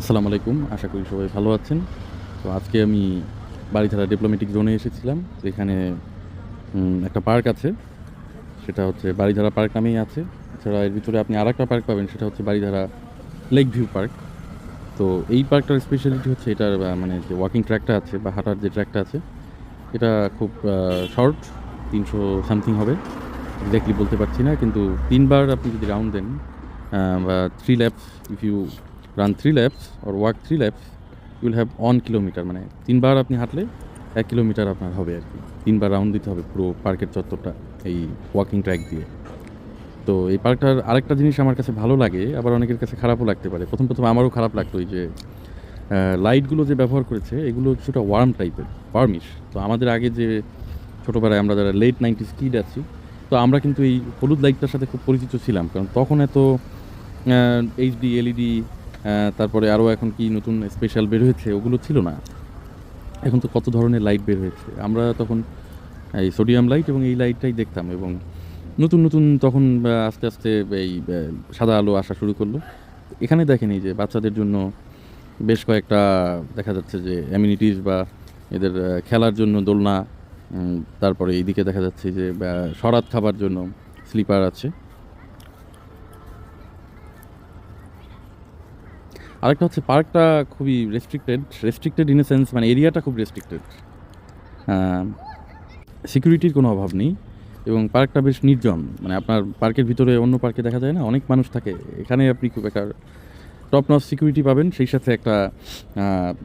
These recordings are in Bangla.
আসসালামু আলাইকুম, আশা করি সবাই ভালো আছেন। তো আজকে আমি বাড়িধারা ডিপ্লোমেটিক জোনে এসেছিলাম এখানে একটা পার্ক আছে। সেটা হচ্ছে বাড়িধারা পার্ক নামেই আছে। এছাড়া এর ভিতরে আপনি আর একটা পার্ক পাবেন, সেটা হচ্ছে বাড়িধারা লেক ভিউ পার্ক তো এই পার্কটার স্পেশালিটি হচ্ছে এটার মানে যে ওয়াকিং ট্র্যাকটা আছে বা হাঁটার যে ট্র্যাকটা আছে, এটা খুব শর্ট তিনশো সামথিং হবে। এক্স্যাক্টলি বলতে পারছি না, কিন্তু তিনবার আপনি যদি রাউন্ড দেন বা three laps if you run three laps or walk three laps you'll have on kilometre মানে তিনবার আপনি হাঁটলে এক কিলোমিটার আপনার হবে আর কি। তিনবার রাউন্ড দিতে হবে পুরো পার্কের চত্বরটা, এই ওয়াকিং ট্র্যাক দিয়ে। তো এই পার্কটার আরেকটা জিনিস আমার কাছে ভালো লাগে, আবার অনেকের কাছে খারাপও লাগতে পারে। প্রথম প্রথম আমারও খারাপ লাগতো এই যে লাইটগুলো যে ব্যবহার করেছে, এগুলো কিছুটা ওয়ার্ম টাইপের ওয়ার্মিশ তো আমাদের আগে যে ছোটোবেলায় আমরা যারা লেট নাইনটিস কিড আছি, তো আমরা কিন্তু এই হলুদ লাইটটার সাথে খুব পরিচিত ছিলাম। কারণ তখন এত এইচডি এলইডি তারপরে আরও এখন কি নতুন স্পেশাল বের হয়েছে, ওগুলো ছিল না। এখন তো কত ধরনের লাইট বের হয়েছে। আমরা তখন এই সোডিয়াম লাইট এবং এই লাইটটাই দেখতাম এবং নতুন নতুন তখন আস্তে আস্তে এই সাদা আলো আসা শুরু করল। এখানে দেখেনি যে বাচ্চাদের জন্য বেশ কয়েকটা দেখা যাচ্ছে যে অ্যামিনিটিস বা এদের খেলার জন্য দোলনা তারপরে এইদিকে দেখা যাচ্ছে যে সরাত খাবার জন্য স্লিপার আছে। আরেকটা হচ্ছে পার্কটা খুবই restricted restricted in a sense মানে এরিয়াটা খুব রেস্ট্রিক্টেড সিকিউরিটির কোনো অভাব নেই এবং পার্কটা বেশ নির্জন মানে আপনার পার্কের ভিতরে অন্য পার্কে দেখা যায় না, অনেক মানুষ থাকে। এখানে আপনি খুব একটা টপ নচ সিকিউরিটি পাবেন, সেই সাথে একটা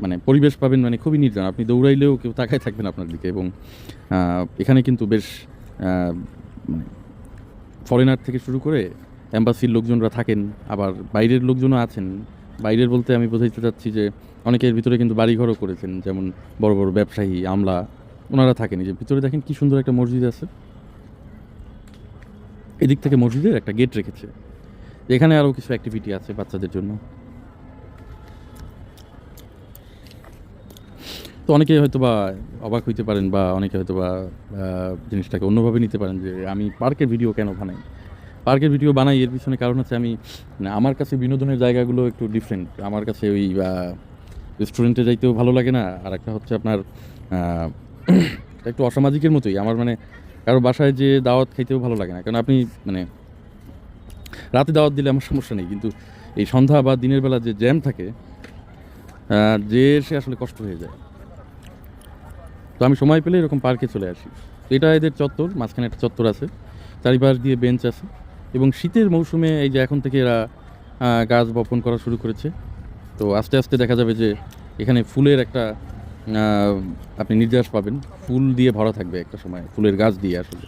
মানে পরিবেশ পাবেন মানে খুবই নির্জন। আপনি দৌড়াইলেও কেউ তাকায় থাকবেন আপনার দিকে এবং এখানে কিন্তু বেশ মানে ফরেনার থেকে শুরু করে অ্যাম্বাসির লোকজনরা থাকেন, আবার বাইরের লোকজনও আছেন। বাইরের বলতে আমি বোঝাইতে চাচ্ছি যে অনেকের ভিতরে কিন্তু বাড়িঘরও করেছেন, যেমন বড় বড় ব্যবসায়ী, আমলা, ওনারা থাকেন। যে ভিতরে দেখেন কি সুন্দর একটা মসজিদ আছে। এদিক থেকে মসজিদের একটা গেট রেখেছে। এখানে আরও কিছু অ্যাক্টিভিটি আছে বাচ্চাদের জন্য। তো অনেকে হয়তো বা অবাক হইতে পারেন বা অনেকে হয়তো বা জিনিসটাকে অন্যভাবে নিতে পারেন যে আমি পার্কের ভিডিও কেন বানাই? পার্কের ভিডিও বানাই, এর পিছনে কারণ হচ্ছে আমি মানে আমার কাছে বিনোদনের জায়গাগুলো একটু ডিফারেন্ট আমার কাছে ওই রেস্টুরেন্টে যাইতেও ভালো লাগে না আর একটা হচ্ছে আপনার একটু অসামাজিকের মতোই। আমার মানে কারও বাসায় যে দাওয়াত খাইতেও ভালো লাগে না। কারণ আপনি মানে রাতে দাওয়াত দিলে আমার সমস্যা নেই, কিন্তু এই সন্ধ্যা বা দিনের বেলা যে জ্যাম থাকে যে সে আসলে কষ্ট হয়ে যায়। তো আমি সময় পেলে এরকম পার্কে চলে আসি। এটা এদের চত্বর, মাঝখানে একটা চত্বর আছে। চারিপাশ দিয়ে বেঞ্চ আছে। এবং শীতের মৌসুমে এই যে এখন থেকে এরা গাছ বপন করা শুরু করেছে। তো আস্তে আস্তে দেখা যাবে যে এখানে ফুলের একটা আপনি নির্যাস পাবেন, ফুল দিয়ে ভরা থাকবে একটা সময়, ফুলের গাছ দিয়ে আসলে।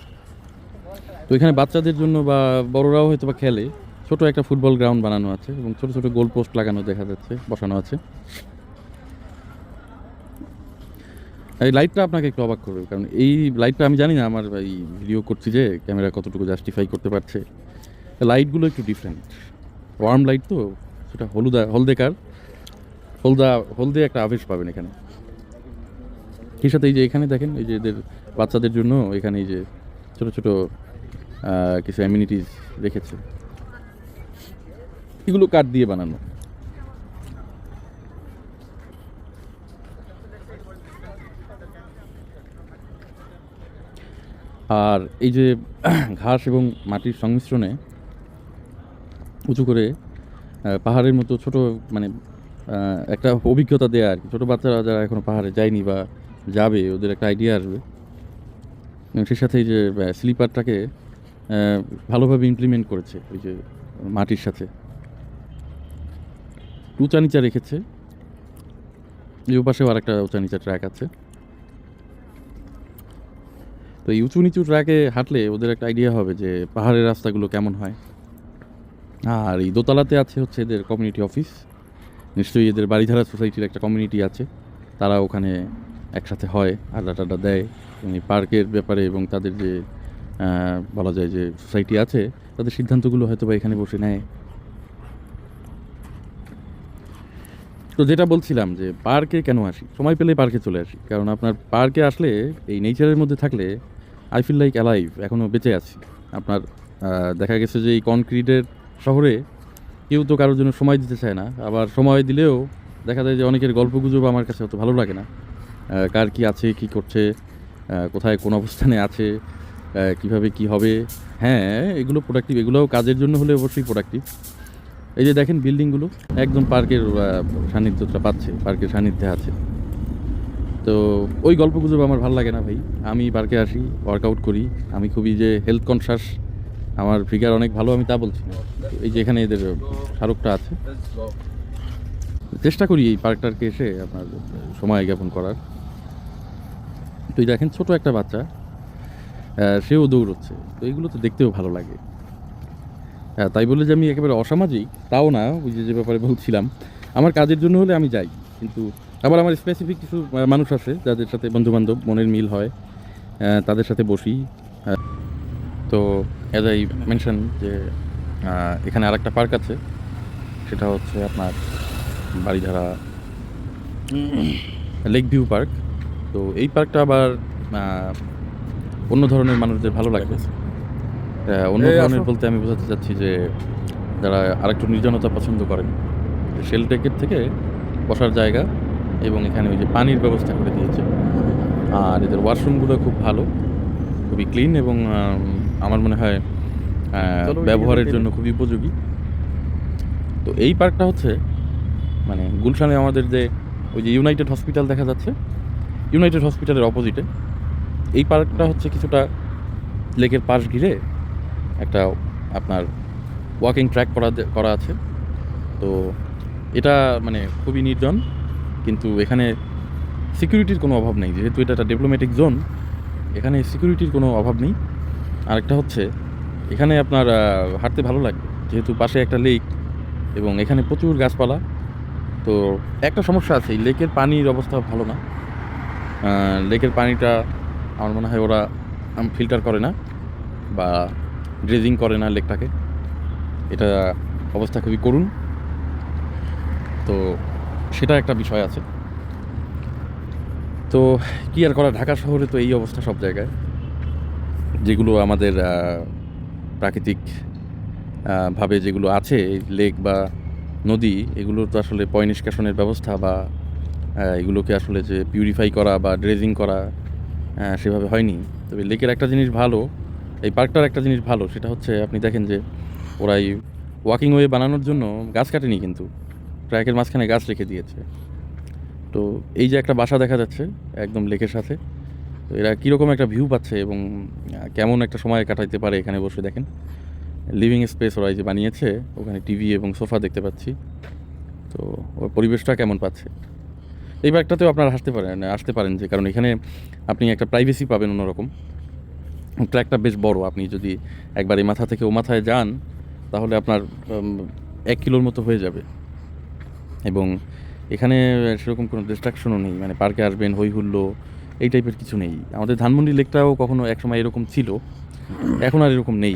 তো এখানে বাচ্চাদের জন্য বা বড়রাও হয়তো বা খেলে, ছোট একটা ফুটবল গ্রাউন্ড বানানো আছে এবং ছোট ছোট গোল পোস্ট লাগানো দেখা যাচ্ছে, বসানো আছে। এই লাইটটা আপনাকে একটু অবাক করবে, কারণ এই লাইটটা আমি জানি না, আমার এই ভিডিও করছি যে ক্যামেরা কতটুকু জাস্টিফাই করতে পারছে। লাইটগুলো একটু ডিফারেন্ট ওয়ার্ম লাইট তো সেটা হলুদা, হলদে হলদেকার হলদা, হলদে একটা আবেশ পাবেন এখানে। সেই সাথে এই যে এখানে দেখেন, এই যে এদের বাচ্চাদের জন্য এখানে এই যে ছোট ছোট কিছু অ্যামিনিটিস রেখেছে। এগুলো কাঠ দিয়ে বানানো। আর এই যে ঘাস এবং মাটির সংমিশ্রণে উঁচু করে পাহাড়ের মতো ছোট মানে একটা অভিজ্ঞতা দেয়া আর কি। ছোটো বাচ্চারা যারা এখনও পাহাড়ে যায়নি বা যাবে, ওদের একটা আইডিয়া আসবে। সেই সাথে যে স্লিপারটাকে ভালোভাবে ইমপ্লিমেন্ট করেছে ওই যে, মাটির সাথে। উঁচা নিচা রেখেছে। এই পাশেও আর একটা উঁচা নিচা ট্র্যাক আছে। তো এই উঁচু নিচু ট্র্যাকে হাঁটলে ওদের একটা আইডিয়া হবে যে, পাহাড়ের রাস্তাগুলো কেমন হয়। আর এই দোতলাতে আছে হচ্ছে এদের কমিউনিটি অফিস নিশ্চয়ই এদের বাড়িধারা সোসাইটির একটা কমিউনিটি আছে। তারা ওখানে একসাথে হয়, আড্ডা টাড্ডা দেয়। পার্কের ব্যাপারে এবং তাদের যে বলা যায় যে সোসাইটি আছে, তাদের সিদ্ধান্তগুলো হয়তো বা এখানে বসে নেয়। তো যেটা বলছিলাম যে, পার্কে কেন আসি? সময় পেলে পার্কে চলে আসি। কারণ আপনার পার্কে আসলে এই নেচারের মধ্যে থাকলে আই ফিল লাইক অ্যালাইভ এখনও বেঁচে আছি। আপনার দেখা গেছে যে এই কনক্রিটের শহরে কেউ তো কারোর জন্য সময় দিতে চায় না। আবার সময় দিলেও দেখা যায় যে অনেকের গল্প গুজব আমার কাছে অত ভালো লাগে না। কার কি আছে, কি করছে কোথায় কোন অবস্থানে আছে কীভাবে কি হবে? হ্যাঁ এগুলো প্রোডাক্টিভ এগুলোও কাজের জন্য হলে অবশ্যই প্রোডাক্টিভ এই যে দেখেন বিল্ডিংগুলো একদম পার্কের সান্নিধ্যটা পাচ্ছে, পার্কের সান্নিধ্যে আছে। তো ওই গল্প গুজব আমার ভালো লাগে না ভাই। আমি পার্কে আসি ওয়ার্কআউট করি, আমি খুবই যে হেলথ কনসাস আমার ফিগার অনেক ভালো, আমি তা বলছি না। এই যে এখানে এদের স্মারকটা আছে। চেষ্টা করি এই পার্কটারকে এসে আপনার সময় জ্ঞাপন করার। তো এই দেখেন, ছোট একটা বাচ্চা সেও দৌড়চ্ছে। তো এইগুলো তো দেখতেও ভালো লাগে। হ্যাঁ তাই বলে যে আমি একেবারে অসামাজিক, তাও না, ওই যে যে ব্যাপারে বলছিলাম। আমার কাজের জন্য হলে আমি যাই, কিন্তু আবার আমার স্পেসিফিক কিছু মানুষ আছে, যাদের সাথে বন্ধুবান্ধব, মনের মিল হয় তাদের সাথে বসি। তো অ্যাজ আই মেনশন যে এখানে আরেকটা পার্ক আছে। সেটা হচ্ছে আপনার বাড়িধারা লেক ভিউ পার্ক। তো এই পার্কটা আবার অন্য ধরনের মানুষদের ভালো লাগবে। অন্য ধরনের বলতে আমি বোঝাতে চাচ্ছি যে যারা আরেকটু নির্জনতা পছন্দ করেন শেলটেকের থেকে বসার জায়গা এবং এখানে ওই যে পানির ব্যবস্থা করে দিয়েছে। আর এদের ওয়াশরুমগুলো খুব ভালো খুবই ক্লিন এবং আমার মনে হয় ব্যবহারের জন্য খুবই উপযোগী। তো এই পার্কটা হচ্ছে মানে গুলশানে আমাদের যে ওই যে ইউনাইটেড হসপিটাল দেখা যাচ্ছে ইউনাইটেড হসপিটালের অপোজিটে এই পার্কটা হচ্ছে কিছুটা লেকের পাশ ঘিরে একটা আপনার ওয়াকিং ট্র্যাক করা করা আছে। তো এটা মানে খুবই নির্জন কিন্তু এখানে সিকিউরিটির কোনো অভাব নেই। যেহেতু এটা একটা ডিপ্লোম্যাটিক জোন এখানে সিকিউরিটির কোনো অভাব নেই। আরেকটা হচ্ছে এখানে আপনার হাঁটতে ভালো লাগবে যেহেতু পাশে একটা লেক এবং এখানে প্রচুর গাছপালা, তো একটা সমস্যা আছে লেকের পানির অবস্থা ভালো না। লেকের পানিটা আমার মনে হয় ওরা ফিল্টার করে না বা ড্রেজিং করে না লেকটাকে এটা অবস্থা খুবই করুণ। তো সেটা একটা বিষয় আছে। তো কি আর করা, ঢাকা শহরে তো এই অবস্থা সব জায়গায়। যেগুলো আমাদের প্রাকৃতিক ভাবে যেগুলো আছে লেক বা নদী এগুলোর তো আসলে পয় নিষ্কাশনের ব্যবস্থা বা এগুলোকে আসলে যে পিউরিফাই করা বা ড্রেজিং করা সেভাবে হয়নি। তবে লেকের একটা জিনিস ভালো, এই পার্কটার একটা জিনিস ভালো, সেটা হচ্ছে আপনি দেখেন যে ওরা এই ওয়াকিং ওয়ে বানানোর জন্য গাছ কাটেনি কিন্তু ট্র্যাকের মাঝখানে গাছ রেখে দিয়েছে। তো এই যে একটা বাসা দেখা যাচ্ছে একদম লেকের সাথে তো এরা কীরকম একটা ভিউ পাচ্ছে এবং কেমন একটা সময় কাটাইতে পারে এখানে বসে দেখেন। লিভিং স্পেস ওরা যে বানিয়েছে, ওখানে টিভি এবং সোফা দেখতে পাচ্ছি। তো ওর পরিবেশটা কেমন পাচ্ছে? এই পার্কটাতেও আপনারা আসতে পারেন আসতে পারেন যে, কারণ এখানে আপনি একটা প্রাইভেসি পাবেন অন্যরকম। ট্র্যাকটা বেশ বড়, আপনি যদি একবার এই মাথা থেকে ও মাথায় যান, তাহলে আপনার এক কিলোর মতো হয়ে যাবে। এবং এখানে সেরকম কোনো ডিস্ট্রাকশনও নেই মানে পার্কে আসবেন হই হুল্লো এই টাইপের কিছু নেই। আমাদের ধানমন্ডি লেকটাও কখনো একসময় এরকম ছিল। এখন আর এরকম নেই।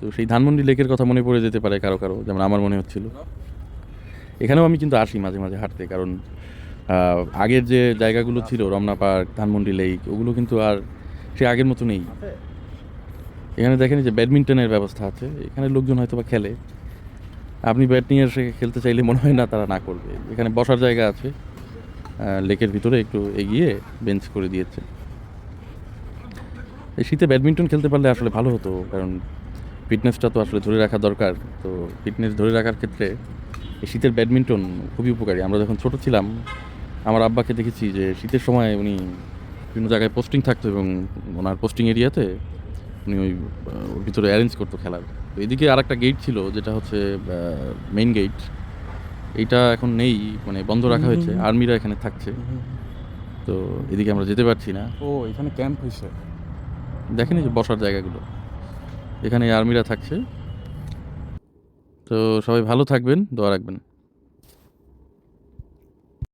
তো সেই ধানমন্ডি লেকের কথা মনে পড়ে যেতে পারে কারও কারও, যেমন আমার মনে হচ্ছিল। এখানেও আমি কিন্তু আসি মাঝে মাঝে হাঁটতে, কারণ আগের যে জায়গাগুলো ছিল, রমনা পার্ক, ধানমন্ডি লেক, ওগুলো কিন্তু আর সে আগের মতো নেই। এখানে দেখেন যে ব্যাডমিন্টনের ব্যবস্থা আছে। এখানে লোকজন হয়তো বা খেলে। আপনি ব্যাট নিয়ে এসে খেলতে চাইলে মনে হয় না তারা না করবে। এখানে বসার জায়গা আছে। লেকের ভিতরে একটু এগিয়ে বেঞ্চ করে দিয়েছে। এই শীতে ব্যাডমিন্টন খেলতে পারলে আসলে ভালো হতো, কারণ ফিটনেসটা তো আসলে ধরে রাখা দরকার। তো ফিটনেস ধরে রাখার ক্ষেত্রে এই শীতের ব্যাডমিন্টন খুবই উপকারী। আমরা যখন ছোট ছিলাম, আমার আব্বাকে দেখেছি যে শীতের সময় উনি বিভিন্ন জায়গায় পোস্টিং থাকতো এবং ওনার পোস্টিং এরিয়াতে উনি ওই ভিতরে অ্যারেঞ্জ করতো খেলার। তো এদিকে আর একটা গেট ছিল, যেটা হচ্ছে মেইন গেট এইটা এখন নেই মানে বন্ধ রাখা হয়েছে আর্মিরা এখানে থাকছে। তো এদিকে আমরা যেতে পারছি না। ও এখানে ক্যাম্প হয়েছে? দেখেন এই যে বসার জায়গাগুলো। এখানে আর্মিরা থাকছে। তো সবাই ভালো থাকবেন দোয়া রাখবেন।